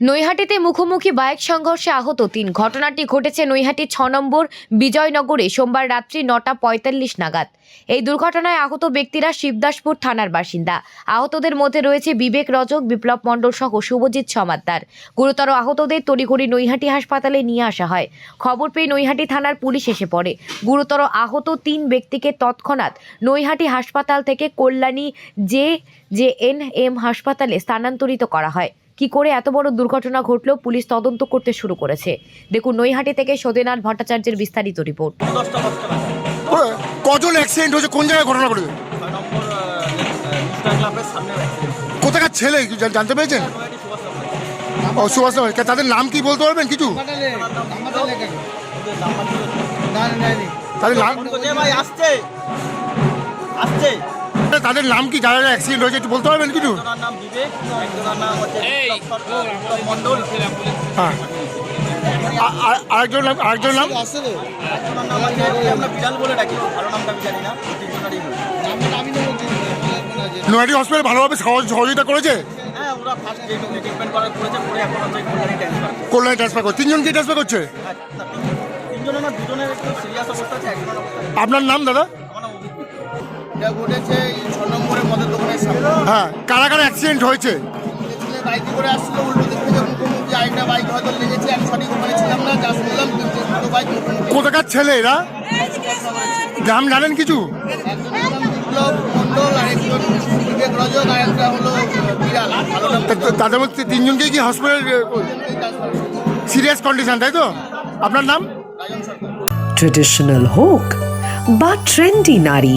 নৈহাটিতে মুখোমুখি বাইক সংঘর্ষে আহত তিন। ঘটনাটি ঘটেছে নৈহাটি ছ নম্বর বিজয়নগরে সোমবার রাত্রি নটা পঁয়তাল্লিশ নাগাদ। এই দুর্ঘটনায় আহত ব্যক্তিরা শিবদাসপুর থানার বাসিন্দা। আহতদের মধ্যে রয়েছে বিবেক রজক, বিপ্লব মণ্ডল সহ শুভজিৎ সমাদ্দার। গুরুতর আহতদের তড়িঘড়ি নৈহাটি হাসপাতালে নিয়ে আসা হয়। খবর পেয়ে নৈহাটি থানার পুলিশ এসে পড়ে। গুরুতর আহত তিন ব্যক্তিকে তৎক্ষণাৎ নৈহাটি হাসপাতাল থেকে Kalyani J J N M হাসপাতালে স্থানান্তরিত করা হয়। কি করে এত বড় দুর্ঘটনা ঘটলো পুলিশ তদন্ত করতে শুরু করেছে। দেখুন নৈহাটি থেকে সদেনাথ ভট্টাচার্যের বিস্তারিত রিপোর্ট। কজন অ্যাক্সিডেন্ট হয়েছে? কোন জায়গায় ঘটনা ঘটেছে? কোথাকার ছেলে? জানতে পেরেছেন? সুভাষ ও সুভাষ। তাদের নাম কি বলতে পারবেন কিছু? তাদের নাম আসছে। আসছে। তাদের নাম কি? যারা অ্যাক্সিডেন্ট হয়েছে একটু বলতে পারবেন কিছু? নাম বিবেক নাম সর- হ্যাঁ। আরেকজন নাম আরেকজন নাম? একজনের আমরা বিড়াল বলে ডাকি ভালো নামটা আমি জানি না তিনজনেরই বলি। হসপিটাল ভালোভাবে সহজ সহযোগিতা করেছে? হ্যাঁ করেছে কল্যাণী ট্রান্সফার ট্রান্সফার তিনজন কি ট্রান্সফার করছে? তিনজনের না দুজনের একটু সিরিয়াস অবস্থা আছে আপনার নাম দাদা? ঘটেছে হ্যাঁ কারা কারা অ্যাক্সিডেন্ট হয়েছে? বাইকে করে আসছিল উল্টো দিক থেকে মুখোমুখি আরেকটা বাইক হয়তো লেগেছে আমি সঠিক ওখানে ছিলাম না যা শুনলাম দুটো বাইক কোথাকার ছেলে এরা? নাম জানেন কিছু? তাদের মধ্যে তিনজনকে কি হসপিটাল সিরিয়াস কন্ডিশন তাই তো? আপনার নাম? ট্রেডিশনাল হোক বা ট্রেন্ডি নারী।